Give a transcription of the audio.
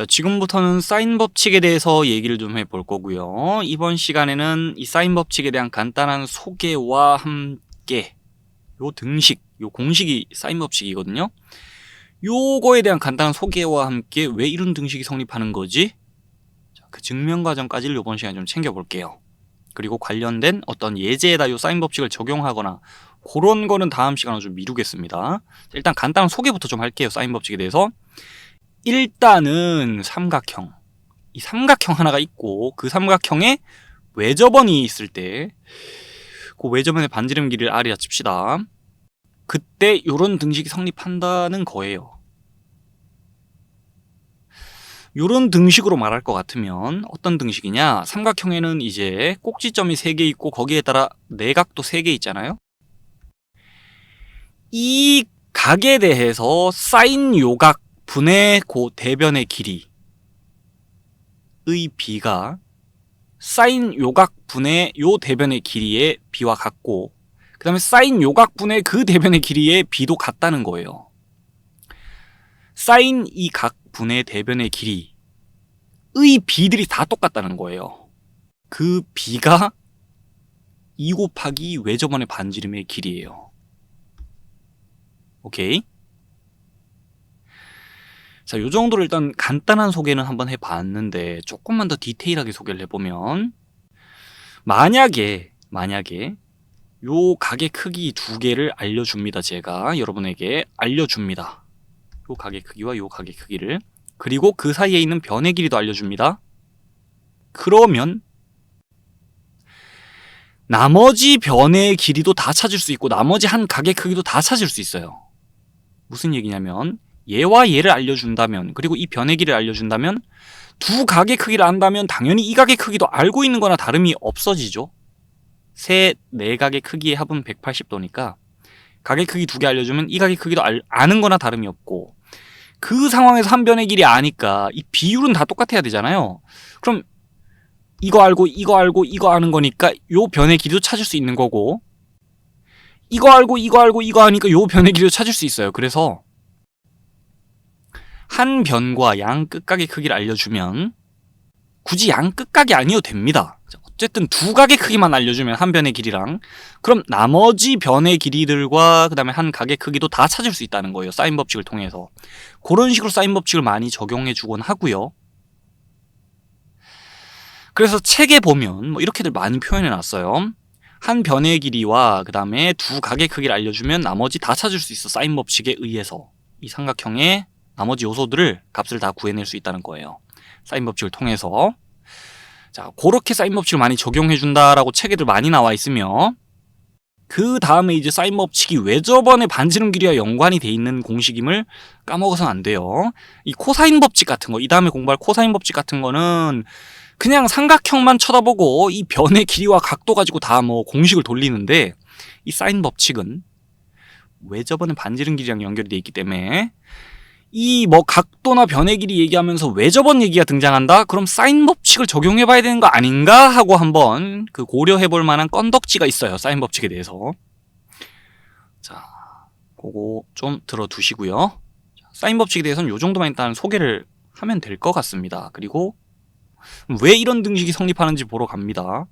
자, 지금부터는 사인 법칙에 대해서 얘기를 좀 해볼 거고요. 이번 시간에는 이 사인 법칙에 대한 간단한 소개와 함께 요 등식, 요 공식이 사인 법칙이거든요. 요거에 대한 간단한 소개와 함께 왜 이런 등식이 성립하는 거지? 자, 그 증명 과정까지를 이번 시간에 좀 챙겨볼게요. 그리고 관련된 어떤 예제에다 요 사인 법칙을 적용하거나 그런 거는 다음 시간으로 좀 미루겠습니다. 자, 일단 간단한 소개부터 좀 할게요. 사인 법칙에 대해서. 일단은 삼각형. 이 삼각형 하나가 있고 그 삼각형에 외접원이 있을 때 그 외접원의 반지름 길이를 R이라 칩시다. 그때 요런 등식이 성립한다는 거예요. 요런 등식으로 말할 것 같으면 어떤 등식이냐? 삼각형에는 이제 꼭지점이 3개 있고 거기에 따라 내각도 3개 있잖아요. 이 각에 대해서 사인 요각 분의 고 대변의 길이의 비가 사인 요각 분의 요 대변의 길이의 비와 같고 그 다음에 사인 요각 분의 그 대변의 길이의 비도 같다는 거예요. 사인 이 각 분의 대변의 길이의 비들이 다 똑같다는 거예요. 그 비가 2 곱하기 외접원의 반지름의 길이에요. 오케이? 자, 요 정도로 일단 간단한 소개는 한번 해봤는데 조금만 더 디테일하게 소개를 해보면 만약에 만약에 요 각의 크기 두 개를 알려줍니다. 제가 여러분에게 알려줍니다. 요 각의 크기와 요 각의 크기를 그리고 그 사이에 있는 변의 길이도 알려줍니다. 그러면 나머지 변의 길이도 다 찾을 수 있고 나머지 한 각의 크기도 다 찾을 수 있어요. 무슨 얘기냐면 얘와 얘를 알려준다면 그리고 이 변의 길이를 알려준다면 두 각의 크기를 안다면 당연히 이 각의 크기도 알고 있는 거나 다름이 없어지죠. 세, 네 각의 크기의 합은 180도니까 각의 크기 두 개 알려주면 이 각의 크기도 알, 아는 거나 다름이 없고 그 상황에서 한 변의 길이 아니까 이 비율은 다 똑같아야 되잖아요. 그럼 이거 알고 이거 알고 이거 아는 거니까 요 변의 길이도 찾을 수 있는 거고 이거 알고 이거 알고 이거 하니까 요 변의 길이도 찾을 수 있어요. 그래서 한 변과 양 끝각의 크기를 알려주면 굳이 양 끝각이 아니어도 됩니다. 어쨌든 두 각의 크기만 알려주면 한 변의 길이랑 그럼 나머지 변의 길이들과 그 다음에 한 각의 크기도 다 찾을 수 있다는 거예요. 사인 법칙을 통해서. 그런 식으로 사인 법칙을 많이 적용해 주곤 하고요. 그래서 책에 보면 뭐 이렇게들 많이 표현해 놨어요. 한 변의 길이와 그 다음에 두 각의 크기를 알려주면 나머지 다 찾을 수 있어. 사인 법칙에 의해서. 이 삼각형의 나머지 요소들을 값을 다 구해낼 수 있다는 거예요. 사인 법칙을 통해서. 자, 그렇게 사인 법칙을 많이 적용해 준다라고 책에들 많이 나와 있으며 그 다음에 이제 사인 법칙이 외접원의 반지름 길이와 연관이 돼 있는 공식임을 까먹어서는 안 돼요. 이 코사인 법칙 같은 거, 이 다음에 공부할 코사인 법칙 같은 거는 그냥 삼각형만 쳐다보고 이 변의 길이와 각도 가지고 다 뭐 공식을 돌리는데 이 사인 법칙은 외접원의 반지름 길이랑 연결이 돼 있기 때문에 이 뭐 각도나 변의 길이 얘기하면서 외접원 얘기가 등장한다? 그럼 사인 법칙을 적용해 봐야 되는 거 아닌가? 하고 한번 그 고려해 볼 만한 건덕지가 있어요. 사인 법칙에 대해서. 자, 그거 좀 들어 두시고요. 사인 법칙에 대해서는 요 정도만 일단 소개를 하면 될 것 같습니다. 그리고 왜 이런 등식이 성립하는지 보러 갑니다.